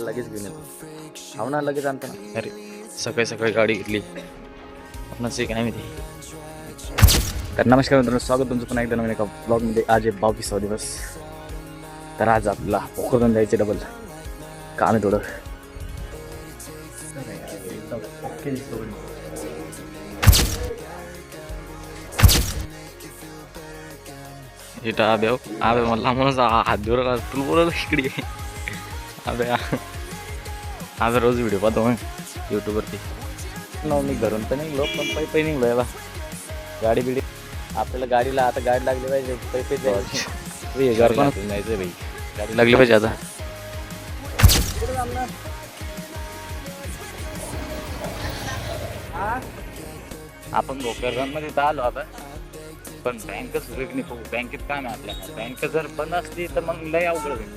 लगेच घेऊन येतो. हा ना लगेच आणतो ना. अरे सकाळी सकाळी गाडी घेतली. आपणास एक नाही माहिती. तर नमस्कार मित्रांनो स्वागत तुमचं पण एकदा नवीन एका ब्लॉगमध्ये आज एक बावीसावा दिवस. तर आज आपला पोखरण जायचं डबल काम आहे थोडं? इथं आब्या हो. आब्या मला म्हणून हात धुरा तुला बोलत इकडे ये. आब्या आज रोज व्हिडिओ पाहतो मग यूट्यूबवरती न मी घरून तर निघलो पण पै पै निघलो आहे बा गाडी बिडी आपल्याला गाडीला आता गाडी लागली पाहिजे पै पै जायचे घर पण जायचं भाई गाडी लागली पाहिजे आता आपण भोकरगांमध्ये तर आलो आता पण बँकच सुरू नाही बघू. बँकेत काम आहे आपल्याला बँक जर बंद असली तर मग लय अवघड होईल.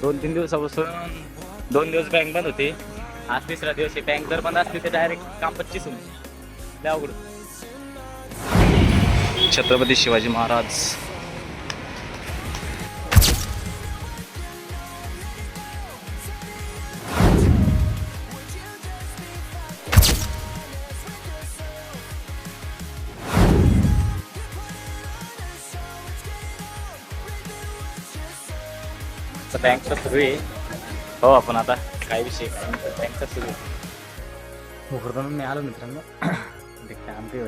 दोन तीन दिवसापासून दोन दिवस बँक बंद होती. आज तिसरा दिवस आहे. बँक जर बंद असली तर डायरेक्ट काम पच्चीस होईल. लय अवघड छत्रपती शिवाजी महाराज तर बँकचा सुरू आहे. हो आपण आता काय विषय बँकचा सुरू आहे. भोकरदन मी आलो मित्रांनो. ते काम ते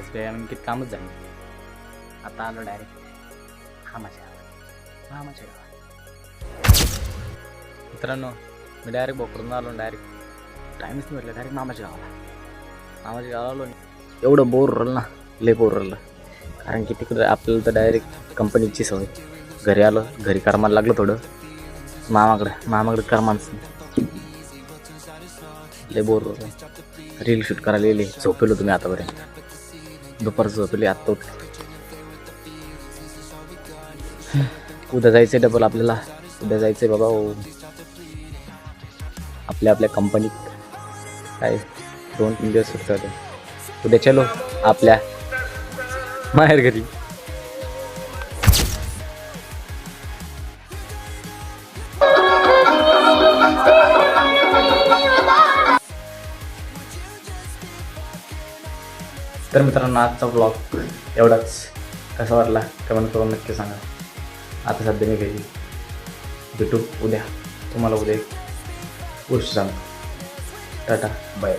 एस बी आय किती कामच झालं आता आलो डायरेक्ट हामाच्या हा माझ्या गावात. मित्रांनो मी डायरेक्ट बोकडून आलो डायरेक्ट टाईमच नाही भेटला डायरेक्ट मामाच्या गावाला. मामाच्या गावाला आलो एवढं बोर राहिलं ना लय बोर राहिलं कारण की तिकडं आपल्याला तर डायरेक्ट कंपनीची सवय. घरी आलो घरी करमाला लागलं थोडं. मामाकडे मामाकडे करमानस लय बोर रील शूट करायला येईल झोपेलो तुम्ही आतापर्यंत. दुपार झोपेली आत्ता उठले. उद्या जायचंय डबल आपल्याला. उद्या जायचंय बाबा ओ आपल्या आपल्या कंपनीत काय दोन तीन दिवस सुट्ट्या उद्या चलो आपल्या माहेर घरी. तर मित्रांनो आजचा ब्लॉग एवढाच. कसा वाटला? कमेंट करून नक्की सांगा. आता सध्या मी घरी. भेटू उद्या. तुम्हाला उद्या एक गोष्ट सांगतो. Tata bye